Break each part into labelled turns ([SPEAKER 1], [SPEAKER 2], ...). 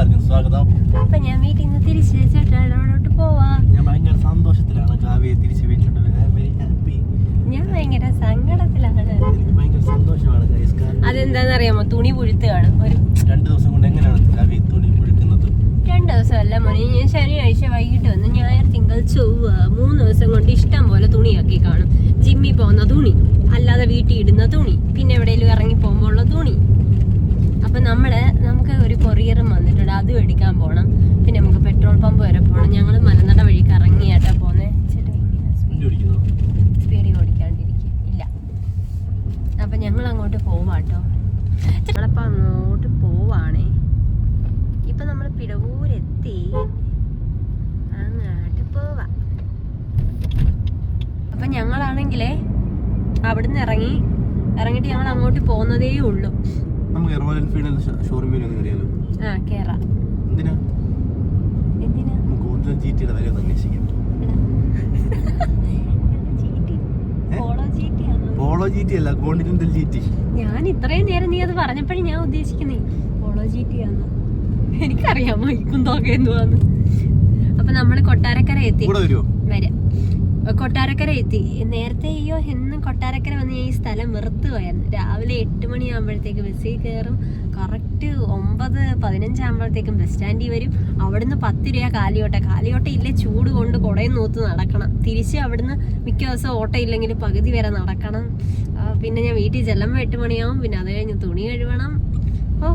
[SPEAKER 1] എല്ലാവർക്കും സ്വാഗതം.
[SPEAKER 2] അപ്പൊ ഞാൻ വീട്ടിൽ നിന്ന് തിരിച്ച് ചേട്ടാനോട്ട് പോവാ.
[SPEAKER 1] ഞാൻ ഭയങ്കര സന്തോഷത്തിലാണ് കാവ്യെ തിരിച്ചു വീട്ടിലോട്ട് ഹാപ്പി
[SPEAKER 2] ഞാൻ ഭയങ്കര സങ്കടത്തിലാണ്.
[SPEAKER 1] എനിക്ക് ഭയങ്കര സന്തോഷമാണ് guys. കാരണം
[SPEAKER 2] അതെന്താണെന്നറിയാമോ? തുണി പുഴുത്താണ് ഒരു
[SPEAKER 1] രണ്ട് ദിവസം കൊണ്ട് എങ്ങനെയാണ് കാവ്യ തുണി പൊഴിക്കുന്നത്?
[SPEAKER 2] രണ്ട് ദിവസമല്ല മോനെ. ഞാൻ ശനിയാഴ്ച വൈകിട്ട് വന്ന് ഞായർ തിങ്കൾ ചൊവ്വ മൂന്ന് ദിവസം കൊണ്ട് ഇഷ്ടം പോലെ തുണിയാക്കി കാണും. ജിമ്മിൽ പോകുന്ന തുണി അല്ലാതെ വീട്ടിൽ ഇടുന്ന തുണി പിന്നെ എവിടെയെങ്കിലും ഇറങ്ങി പോകുമ്പോൾ ഉള്ള തുണി. അപ്പൊ നമ്മൾ നമുക്ക് ഒരു കൊറിയറും വന്നിട്ടുണ്ട്. അത് എടുക്കാൻ പോകണം പിന്നെ നമുക്ക് പെട്രോൾ പമ്പ് വരെ പോകണം ഞങ്ങൾ മലനട വഴിക്ക് ഇറങ്ങിയാട്ടാ പോന്നെ. സ്പീഡിൽ ഓടിക്കാണ്ടിരിക്കും ഇല്ല. അപ്പൊ ഞങ്ങൾ അങ്ങോട്ട് പോവാട്ടോ. ഞങ്ങളപ്പോ അങ്ങോട്ട് പോവാണേ. ഇപ്പൊ നമ്മൾ പിടവൂരെത്തി. അങ്ങോട്ട് പോവാ. അപ്പൊ ഞങ്ങളാണെങ്കിലേ അവിടുന്ന് ഇറങ്ങി ഇറങ്ങിയിട്ട് ഞങ്ങൾ അങ്ങോട്ട് പോകുന്നതേ ഉള്ളൂ.
[SPEAKER 1] നമുക്ക് റോയൽ എൻഫീൽഡ് ഷോറൂമിൽ ഒന്ന് കയറിയാലോ?
[SPEAKER 2] ആ കേറ.
[SPEAKER 1] എന്തിനാ?
[SPEAKER 2] എന്തിനാ?
[SPEAKER 1] നമുക്ക് ഒറിജിനൽ ജി ടിയുടെ വില ഒന്ന് അന്വേഷിക്കാം.
[SPEAKER 2] പോളോ
[SPEAKER 1] ജി ടി അല്ല കോണ്ടിനെന്റൽ ജി ടി
[SPEAKER 2] ഞാൻ ഇത്രയും നേരം നീ അത് പറഞ്ഞപ്പോഴും ഞാൻ ഉദ്ദേശിക്കുന്നേ പോളോ ജി ടി ആണ്? എനിക്കറിയാമോ ഈ കുന്തോക്കെ എന്തുവാന്ന്. അപ്പൊ നമ്മൾ കൊട്ടാരക്കര എത്തി. വരാം. കൊട്ടാരക്കര എത്തി. നേരത്തെ അയ്യോ എന്നും കൊട്ടാരക്കര വന്ന് ഞാൻ ഈ സ്ഥലം വെറുത്ത് പോയായിരുന്നു. രാവിലെ എട്ട് മണിയാകുമ്പോഴത്തേക്ക് ബസ്സിൽ കയറും. കറക്റ്റ് ഒമ്പത് പതിനഞ്ചാകുമ്പോഴത്തേക്കും ബസ് സ്റ്റാൻഡിൽ വരും. അവിടുന്ന് പത്ത് രൂപ കാലിയോട്ട. കാലിയോട്ട ഇല്ലേ ചൂട് കൊണ്ട് കുടയും നൂത്ത് നടക്കണം. തിരിച്ച് അവിടുന്ന് മിക്ക ദിവസം ഓട്ടം ഇല്ലെങ്കിൽ പകുതി വരെ നടക്കണം. പിന്നെ ഞാൻ വീട്ടിൽ ജലം എട്ട് മണിയാവും. പിന്നെ അത് കഴിഞ്ഞ് തുണി കഴുകണം ഓ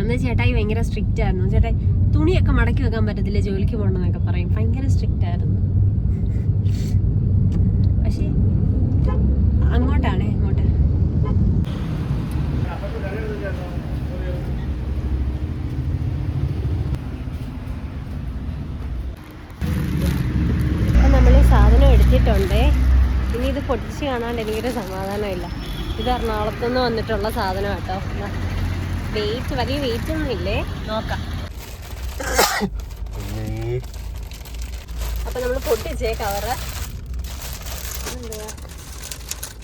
[SPEAKER 2] അന്ന് ചേട്ടായി ഭയങ്കര സ്ട്രിക്റ്റ് ആയിരുന്നു. ചേട്ടായി തുണിയൊക്കെ മടക്കി വെക്കാൻ പറ്റത്തില്ല? ജോലിക്ക് പോകണമെന്നൊക്കെ പറയും. ഭയങ്കര സ്ട്രിക്റ്റ് ആയിരുന്നു പക്ഷേ അങ്ങോട്ടാണേ അങ്ങോട്ട് നമ്മൾ ഈ എടുത്തിട്ടുണ്ടേ ഇനി ഇത് പൊട്ടിച്ച് കാണാണ്ട് എനിക്കൊരു സമാധാനമില്ല. ഇത് എറണാകുളത്ത് നിന്ന് വന്നിട്ടുള്ള സാധനം കേട്ടോ. വെയിറ്റ് വലിയ വെയിറ്റ് ഒന്നും ഇല്ലേ? നോക്കാം. അപ്പൊ നമ്മൾ പൊട്ടിച്ചേ കവറ്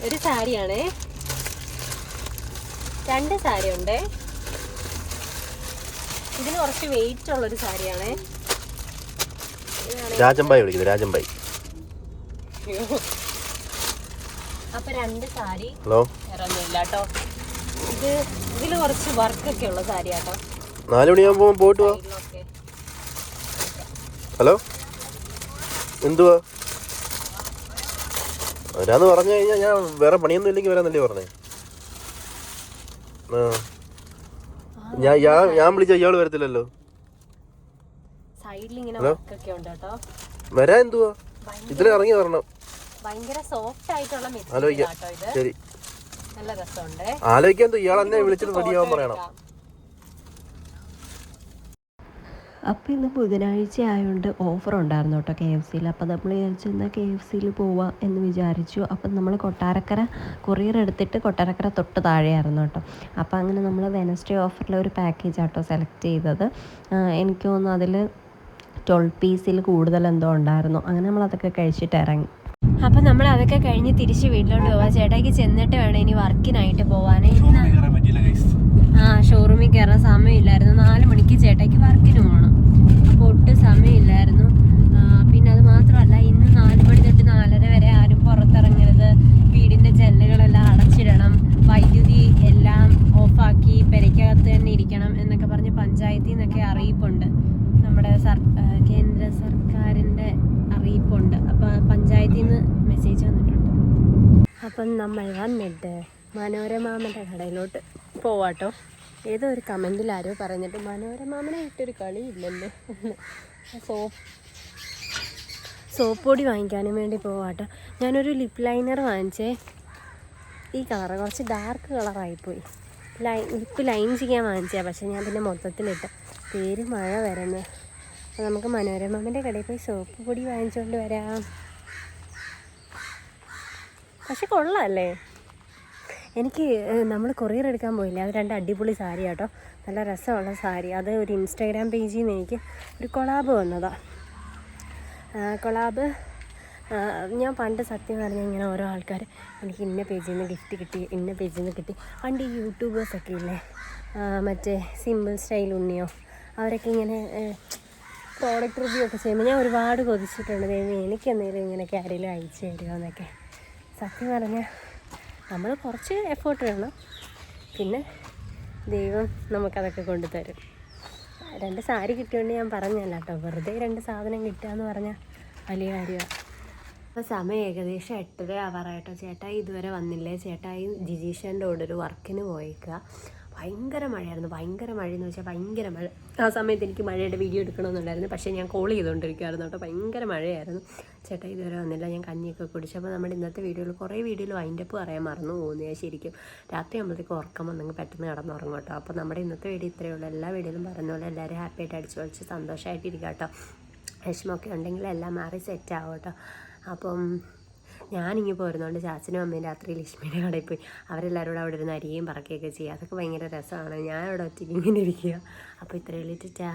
[SPEAKER 2] ഒരു സാരിയാണേ. രണ്ട് സാരി ഉണ്ട് ഇതിന് കുറച്ച് വെയിറ്റ് ഉള്ളൊരു സാരിയാണേ.
[SPEAKER 1] രാജമ്പായി വിളിക്കുന്നത് രാജമ്പായി.
[SPEAKER 2] അപ്പൊ രണ്ട് സാരി
[SPEAKER 1] ഹലോ?
[SPEAKER 2] ഇറങ്ങില്ല കേട്ടോ ഇത് ഇതിൽ കുറച്ച് വർക്കൊക്കെ ഉള്ള സാരി കേട്ടോ
[SPEAKER 1] നാല് മണിയാകുമ്പോൾ പോയിട്ട് വാ. ഹലോ? എന്തുവാ? വരാന്ന് പറഞ്ഞു കഴിഞ്ഞാൽ ഞാൻ വേറെ പണിയൊന്നും ഇല്ലെങ്കിൽ വരാന്നല്ലേ പറഞ്ഞേ. ആ. ഞാൻ ഞാൻ ഞാൻ വിളിച്ച ഇയാൾ വരത്തില്ലല്ലോ. ഹലോ? വരാൻ എന്തുവാ? ഇതിലിറങ്ങി ഇറങ്ങി വരണം.
[SPEAKER 2] ഭയങ്കര സോഫ്റ്റ് ആയിട്ടുള്ള മെറ്റീരിയൽ ഇത്.
[SPEAKER 1] ശരി.
[SPEAKER 2] നല്ല രസമുണ്ട്.
[SPEAKER 1] ആലോചിക്കാൻ എന്തോ ഇയാൾ എന്നെ വിളിച്ചിട്ട് റെഡിയാവാൻ പറയണം.
[SPEAKER 2] അപ്പോൾ ഇന്ന് ബുധനാഴ്ച ആയതുകൊണ്ട് ഓഫർ ഉണ്ടായിരുന്നു കേട്ടോ കെ എഫ് സിയിൽ അപ്പോൾ നമ്മൾ വിചാരിച്ചു എന്നാൽ കെ എഫ് സിയിൽ പോവാം എന്ന് വിചാരിച്ചു. അപ്പം നമ്മൾ കൊട്ടാരക്കര കൊറിയർ എടുത്തിട്ട് കൊട്ടാരക്കര തൊട്ട് താഴെയായിരുന്നു കേട്ടോ. അപ്പോൾ അങ്ങനെ നമ്മൾ വെനസ്ഡേ ഓഫറിലെ ഒരു പാക്കേജ് ആട്ടോ സെലക്ട് ചെയ്തത്. എനിക്ക് തോന്നുന്നു അതിൽ ട്വൽവ് പീസിൽ കൂടുതൽ എന്തോ ഉണ്ടായിരുന്നു. അങ്ങനെ നമ്മൾ അതൊക്കെ കഴിച്ചിട്ട് ഇറങ്ങി. അപ്പം നമ്മൾ അതൊക്കെ കഴിഞ്ഞ് തിരിച്ച് വീട്ടിലോട്ട് പോവാം. ചേട്ടായിക്ക് ചെന്നിട്ട് വേണം ഇനി വർക്കിനായിട്ട് പോവാനേ. ആ ഷോറൂമിൽ കയറാൻ സമയമില്ലായിരുന്നു. നാല് മണിക്ക് ചേട്ടായിക്ക് വർക്കിന് പോകണം അപ്പോൾ ഒട്ടും സമയമില്ലായിരുന്നു. പിന്നെ അത് മാത്രമല്ല ഇന്ന് നാല് മണി തൊട്ട് നാലര വരെ ആരും പുറത്തിറങ്ങരുത്. വീടിന്റെ ജനലുകളെല്ലാം അടച്ചിടണം. വൈദ്യുതി എല്ലാം ഓഫാക്കി പെരയ്ക്കകത്ത് തന്നെ ഇരിക്കണം എന്നൊക്കെ പറഞ്ഞ് പഞ്ചായത്തിൽ നിന്നൊക്കെ അറിയിപ്പുണ്ട്. നമ്മുടെ സർ ആ, കേന്ദ്ര സർക്കാരിന്റെ അറിയിപ്പുണ്ട് അപ്പോൾ പഞ്ചായത്തിൽ നിന്ന് മെസ്സേജ് വന്നിട്ടുണ്ട് അപ്പം നമ്മൾ വന്നിട്ട് മനോരമാമന്റെ കടയിലോട്ട് പോവാട്ടോ. ഏതോ ഒരു കമന്റിൽ ആരോ പറഞ്ഞിട്ട് മനോരമാമനെ ഇട്ടൊരു കളിയില്ലല്ലോ. സോപ്പ് സോപ്പ് പൊടി വാങ്ങിക്കാനും വേണ്ടി പോവാട്ടോ. ഞാനൊരു ലിപ് ലൈനർ വാങ്ങിച്ചേ. ഈ കളറ് കുറച്ച് ഡാർക്ക് കളറായിപ്പോയി ലൈ ലിപ്പ് ലൈൻ ചെയ്യാൻ വാങ്ങിച്ചേ പക്ഷേ ഞാൻ പിന്നെ മൊത്തത്തിലിട്ട്. പേര് മഴ വരുന്നത് അപ്പോൾ നമുക്ക് മനോരമാമന്റെ കടയിൽ പോയി സോപ്പ് പൊടി വാങ്ങിച്ചുകൊണ്ട് വരാം. പക്ഷെ കൊള്ളാമല്ലേ എനിക്ക് നമ്മൾ കൊറിയർ എടുക്കാൻ പോയില്ലേ? അത് രണ്ട് അടിപൊളി സാരി കേട്ടോ നല്ല രസമുള്ള സാരി. അത് ഒരു ഇൻസ്റ്റാഗ്രാം പേജിൽ നിന്ന് എനിക്ക് ഒരു കൊളാബ് വന്നതാണ് കൊളാബ് ഞാൻ പണ്ട് സത്യം പറഞ്ഞാൽ ഇങ്ങനെ ഓരോ ആൾക്കാർ എനിക്ക് ഇന്ന പേജിൽ നിന്ന് ഗിഫ്റ്റ് കിട്ടി ഇന്ന പേജിൽ നിന്ന് കിട്ടി. പണ്ട് ഈ യൂട്യൂബേഴ്സൊക്കെ ഇല്ലേ? മറ്റേ സിമ്പിൾ സ്റ്റൈൽ ഉണ്ണിയോ? അവരൊക്കെ ഇങ്ങനെ പ്രോഡക്റ്റ് റിവ്യൂ ഒക്കെ ചെയ്യുമ്പോൾ ഞാൻ ഒരുപാട് കൊതിച്ചിട്ടുണ്ട്. എനിക്ക് എന്തെങ്കിലും ഇങ്ങനെ ആരെങ്കിലും അയച്ചു തരുമോ എന്നൊക്കെ. സത്യം പറഞ്ഞാൽ നമ്മൾ കുറച്ച് എഫേർട്ട് വേണം. പിന്നെ ദൈവം നമുക്കതൊക്കെ കൊണ്ടുതരും. രണ്ട് സാരി കിട്ടിയോണ്ട് ഞാൻ പറഞ്ഞല്ല കേട്ടോ വെറുതെ രണ്ട് സാധനം കിട്ടുക എന്ന് പറഞ്ഞാൽ വലിയ കാര്യമാണ് അപ്പോൾ സമയം ഏകദേശം എട്ടര ആവാറായിട്ടോ. ചേട്ടായി ഇതുവരെ വന്നില്ലേ? ചേട്ടായി ജിജീഷന്റെ കൂടെ ഒരു വർക്കിന് പോയേക്കുക ഭയങ്കര മഴയായിരുന്നു. ഭയങ്കര മഴ എന്ന് വെച്ചാൽ ഭയങ്കര മഴ. ആ സമയത്ത് എനിക്ക് മഴയുടെ വീഡിയോ എടുക്കണമെന്നുണ്ടായിരുന്നു. പക്ഷേ ഞാൻ കോൾ ചെയ്തുകൊണ്ടിരിക്കുകയായിരുന്നു കേട്ടോ. ഭയങ്കര മഴയായിരുന്നു. ചേട്ടാ ഇതുവരെ വന്നില്ല. ഞാൻ കഞ്ഞിയൊക്കെ കുടിച്ചപ്പോൾ നമ്മുടെ ഇന്നത്തെ വീഡിയോയിൽ കുറേ വീഡിയോയിൽ വൈൻഡപ്പ് പറയാൻ മറന്നു പോകുന്നു ഞാൻ ശരിക്കും. രാത്രി ആകുമ്പോഴത്തേക്ക് ഉറക്കം വന്നെങ്കിൽ പെട്ടെന്ന് കിടന്നുറങ്ങും കേട്ടോ. അപ്പോൾ നമ്മുടെ ഇന്നത്തെ വീഡിയോ ഇത്രയേ ഉള്ളൂ. എല്ലാ വീഡിയോയിലും പറഞ്ഞ പോലെ എല്ലാവരും ഹാപ്പി ആയിട്ട് അടിച്ചു പൊളിച്ച് സന്തോഷമായിട്ടിരിക്കാം കേട്ടോ. വിഷമമൊക്കെ ഉണ്ടെങ്കിൽ എല്ലാം മാറി സെറ്റ് ആവും കേട്ടോ. അപ്പം ഞാനിങ്ങി പോരുന്നതുകൊണ്ട് ചാച്ചനും അമ്മയും രാത്രി ലക്ഷ്മിയുടെ കടയിൽ പോയി. അവരെല്ലാവരും കൂടെ അവിടെ ഇരുന്ന് അരിയും പറക്കുകയൊക്കെ ചെയ്യുക അതൊക്കെ ഭയങ്കര രസമാണ്. ഞാൻ അവിടെ ഒറ്റയ്ക്ക് ഇങ്ങനെ ഇരിക്കുക. അപ്പോൾ ഇത്രയും ടാ